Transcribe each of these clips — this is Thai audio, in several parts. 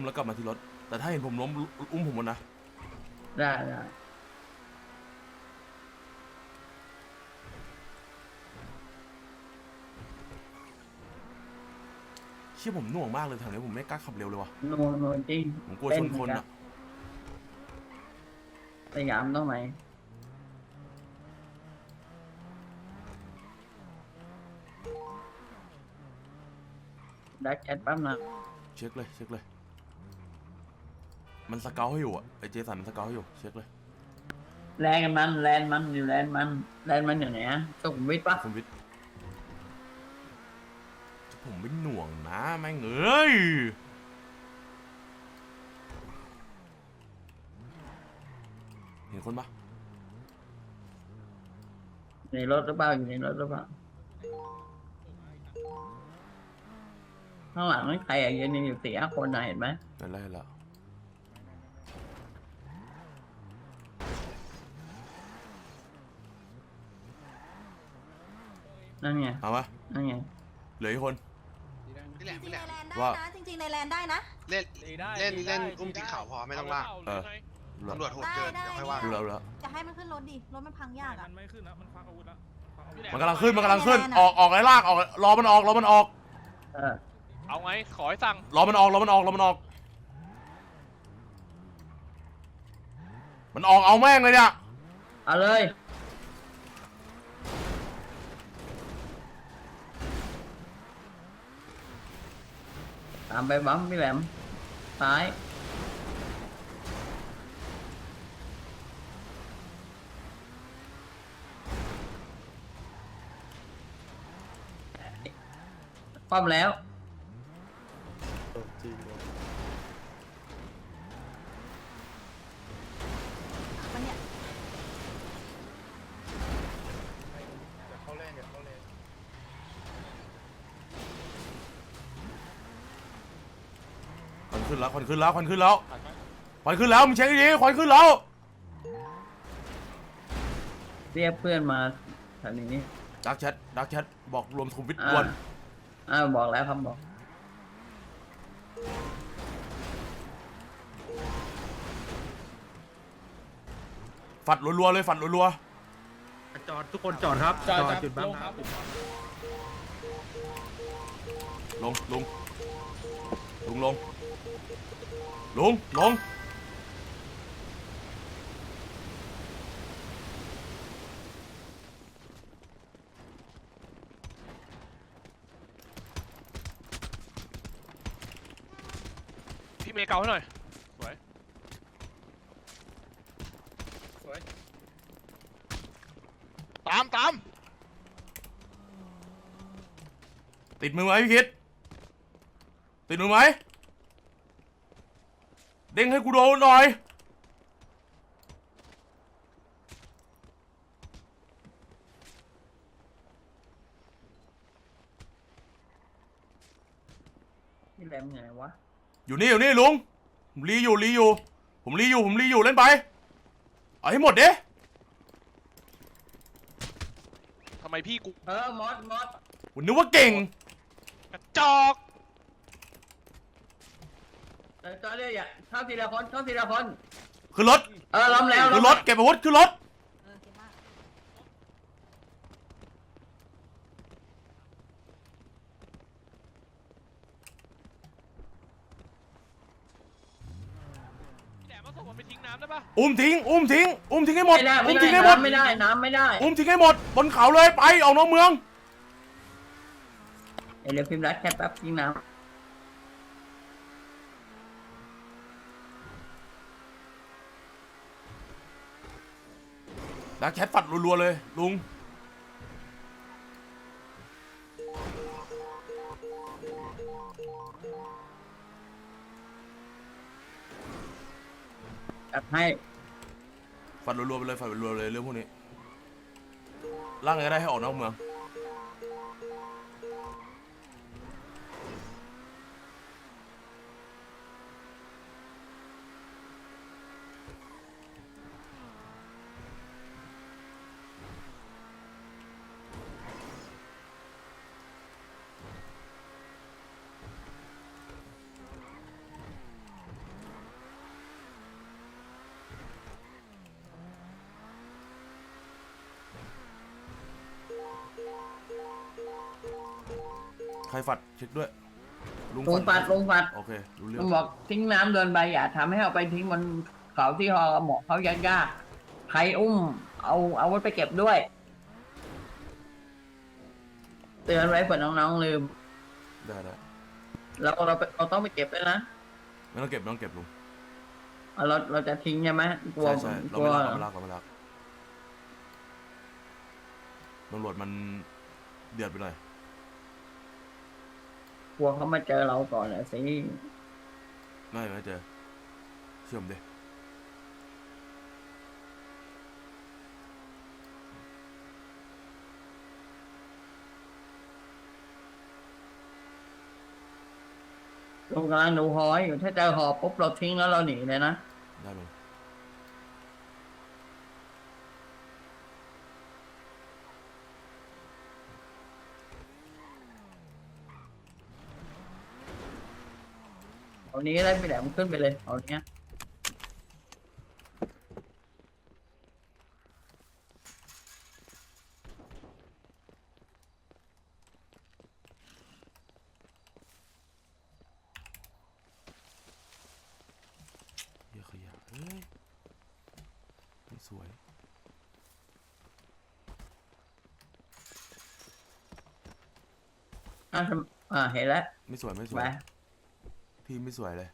มแล้วกลับมาที่รถ แต่ถ้าเห็นผมล้มอุ้มผมหมดนะ ได้ได้เชี่ยผมหน่วงมากเลยแถวนี้ผมไม่กล้าขับเร็วเลยว่ะ โนโนจริงผมกลัวชนคนอะ สยามต้องไหนดักแชทแป๊บนะ เช็คเลย เช็คเลย มันสเกลให้อยู่อะไอเจสันมันสเกลให้อยู่เช็คเลยแลนกันมัน แลนมันอยู่แลนมัน แลนมันอยู่ไหนอะสุขุมวิทปะคุณวิทย์ผมไม่หน่วงนะแม่งเอ้ยเห็นคนปะอยู่ในรถหรือเปล่าอยู่ในรถหรือเปล่าข้างหลังนั่นใครอะยืนอยู่สี่ห้าคนนะเห็นไหมเห็นแล้วเห็นแล้ว นั่นไง เอาปะนั่นไง เหลืออีกคนนี่แหละจรินี่งแหๆละในแลนด์ได้ว่า นะจริงๆในแลนด์ได้นะ เล่นตีได้เล่นตีเล่นได้อุ้มตีตีได้ขาวพอไม่ต้องลาก เออตำรวจโหดเกินได้เดี๋ยวค่อยได้ว่าดูแล้วดูแล้วจะให้มันขึ้นรถดิ รถมันพังยากมัอะนไม่ขึ้นนะมันควักอาวุธแล้วควักอาวุธมันกำลังขึ้นมันกำลังขึ้นแน่ๆนะออกออกไอ้ลากออกรอมันออกรอมันออกเออ เอาไงขอให้สั่งรอมันออกรอมันออกรอมันออก มันออกเอาแม่งเลยเนี่ยเอาเลย ตามไปบัมพี่แหลมซ้ายคว่ำแล้ว มันเนี่ย ควัน ขึ้นแล้วควันขึ้นแล้วควันขึ้นแล้วควันขึ้นแล้วมึงเช็คดีๆควันขึ้นแล้วเรียกเพื่อนมาแถวนี้ดักแชทดักแชทบอกรวมทวิตอ่าด่วนอ่าบอกแล้วครับบอก ฝัดรัวๆเลยฝัดรัวจอดทุกคนจอดครับ จอดจุดบังครับๆลงลงลงลง ลง ลง พี่เมย์เกาให้หน่อย สวย สวย ตามตามติดมือไหมพี่คิด ติดมือไหม เด้งให้กูโดนหน่อยพี่แหลมอยู่ไหนวะ อยู่นี่อยู่นี่ลุงผมรีอยู่รีอยู่ ผมรีอยู่ผมรีอยู่เล่นไปเอาให้หมดเด้ทำไมพี่กูเออ มอส มอสผมนึกว่าเก่ง กระจอกเออ จอดเลยอะเข้าทีละคนเข้าทีละคนคือรถเออล้อมแล้วคือรถเก็บอาวุธคือรถเออเก่งมากแหลมมาส่งมันไปทิ้งน้ำได้ปะอุ้มทิ้งอุ้มทิ้งอุ้มทิ้งให้หมดไม่ได้อุ้ไม่มได้ทิ้งให้หมดน้ำไม่ได้น้ำไม่ได้อุ้มทิ้งให้หมดบนเขาเลยไปออกนอกเมือง เดี๋ยวพิมพ์รัดแค่แป๊บยิงน้ ดักแชทฝัดรัวๆเลย ลุงำจัดให้ฝัดรัวๆไปเลยฝัดรัวๆเลยเรื่องพวกนี้ร่างไงก็ได้ให้ออกนอกเมือง ใครฝัดเช็คด้วย ลุงลุงปัดลุงปัดโอเครู้เรื่อลุงงบอกทิ้งน้ำเดินไปอย่าทำให้เอาไปทิ้งบนเขาที่หอหมอเขายากยากใครอุ้ม เอาเอาไว้ไปเก็บด้วย เตือนไว้เผื่อน้องๆลืม ได้ได้เราเราไปเราต้องไปเก็บด้วยนะไม่ต้องเก็บไม่ต้องเก็บลุงเอาเราเราจะทิ้งใช่ไหมกลัวใช่ใช่เรากลัวไม่รักเราไม่รักเราไม่รักตำรวจมันเดือดไปหน่อยก ลัวเขามาเจอเราก่อนอะสิไม่ไม่เจอเชื่อผมดิลุงกำลังดูหอยอยู่ถ้าเจอหอปุ๊บเราทิ้งแล้วเราหนีเลยนะ ได้ลุง เอานี้ได้ไปแหลมขึ้นไปเลย เอาเนี้ยเหี้ยขยะเฮ้ยไม่สวย อะทำอ่าเห็นแล้วไม่สวยไม่สไปวย พี่ไม่สวยเลย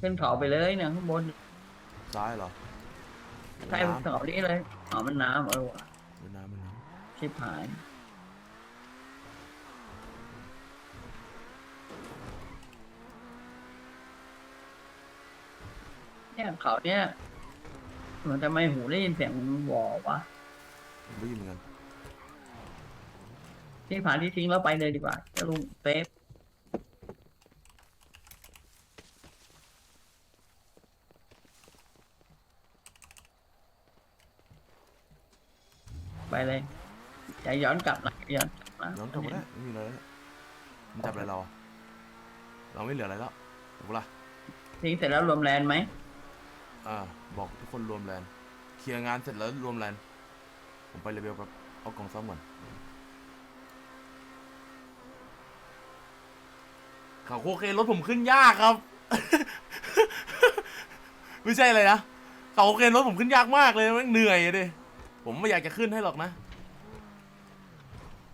ขึ้นเขาไปเลยเนี่ยข้างบนซ้ายเหรอใช่น้ำเขานี้เลยอ๋อมันน้ำเออว่ะเป็นน้ำเป็นน้ชิบหาย เนี่ยเขาเนี่ยมันจะไม่หูได้ยินเสียงวอวะำผมไม่ยินเหมือนกัน ที่ผ่านที่ทิ้งแล้วไปเลยดีกว่าจะลุงเซฟ เลยอย่าย้อนกลับนะอย่าย้อนกลับนะย้อนกลับมาได้ไม่มีอะไรแล้วมันจับอะไรเราอะเราไม่เหลืออะไรแล้วถูกปะล่ะทิ้งเสร็จแล้วรวมแลนด์ไหมอ่าบอกทุกคนรวมแลนด์เคลียร์งานเสร็จแล้วรวมแลนด์ผมไปเลเวลแบบเอากล่องซ่อมก่อนเขาโคเคนรถผมขึ้นยากครับ ไม่ใช่เลยนะเขาโคเคนรถผมขึ้นยากมากเลยแมันเหนื่อยอะดิ ผมไม่อยากจะขึ้นให้หรอกนะ